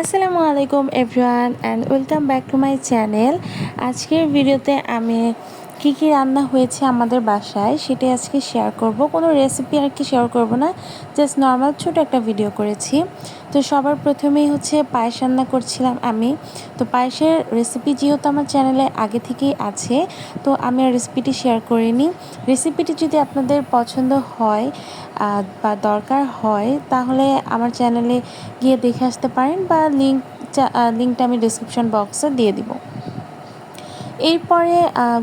আসসালামু আলাইকুম everyone and welcome back to my channel আজকের ভিডিওতে আমি কী কী রান্না হয়েছে আমাদের বাসায় সেটাই আজকে শেয়ার করব। কোনো রেসিপি আর কি শেয়ার করব না জাস্ট নর্মাল ছোট একটা ভিডিও করেছি। তো সবার প্রথমেই হচ্ছে পায়েস রান্না করছিলাম আমি। তো পায়েসের রেসিপি যেহেতু আমার চ্যানেলে আগে থেকেই আছে, তো আমি রেসিপিটি শেয়ার করিনি। রেসিপিটি যদি আপনাদের পছন্দ হয় বা দরকার হয়, তাহলে আমার চ্যানেলে গিয়ে দেখে আসতে পারেন বা লিঙ্ক লিঙ্কটা আমি ডিসক্রিপশন বক্সে দিয়ে দিব। এরপরে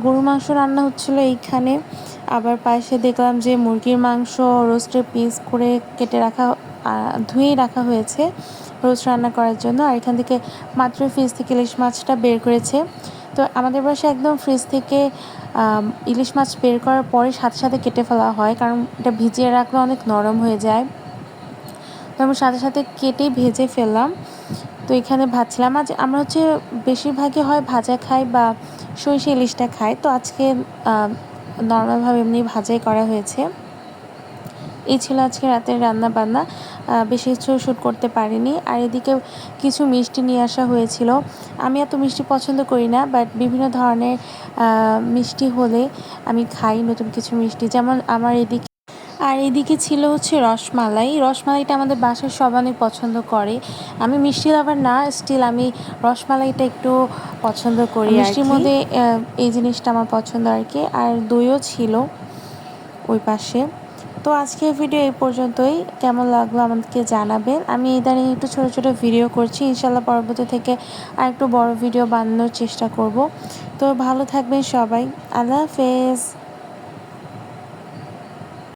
গরুর মাংস রান্না হচ্ছিল এইখানে। আবার পাশে দেখলাম যে মুরগির মাংস রোস্টের পিস করে কেটে রাখা ধুয়েই রাখা হয়েছে রোস্ট রান্না করার জন্য। আর এখান থেকে মাত্র ফ্রিজ থেকে ইলিশ মাছটা বের করেছে। তো আমাদের বাসায় একদম ফ্রিজ থেকে ইলিশ মাছ বের করার পরে সাথে সাথে কেটে ফেলা হয়, কারণ এটা ভিজিয়ে রাখলে অনেক নরম হয়ে যায়। তো আমি সাথে সাথে কেটেই ভেজে ফেললাম। তো এখানে ভাজছিলাম। আজ আমরা হচ্ছে বেশিরভাগই হয় ভাজা খাই বা সরিষা ইলিশটা খাই তো আজকে নর্মালভাবে এমনি ভাজাই করা হয়েছে। এই ছিল আজকে রাতের রান্না বান্না বেশি কিছু শ্যুট করতে পারিনি। আর এদিকে কিছু মিষ্টি নিয়ে আসা হয়েছিল। আমি এত মিষ্টি পছন্দ করি না বাট বিভিন্ন ধরনের মিষ্টি হলে আমি খাই নতুন কিছু মিষ্টি। যেমন আমার এদিকে আর এদিকে ছিল হচ্ছে রসমালাই। রসমালাইটা আমাদের বাসার সবাই অনেক পছন্দ করে। আমি মিষ্টি লাভার না স্টিল আমি রসমালাইটা একটু পছন্দ করি মিষ্টির মধ্যে এই জিনিসটা আমার পছন্দ আর কি। আর দইও ছিল ওই পাশে। তো আজকের ভিডিও এই পর্যন্তই। কেমন লাগল আমাদেরকে জানাবেন। আমি ইদানিং একটু ছোটো ছোটো ভিডিও করছি। ইনশাল্লাহ পরবর্তী থেকে আর একটু বড় ভিডিও বানানোর চেষ্টা করব। তো ভালো থাকবেন সবাই। আল্লাহ হাফেজ।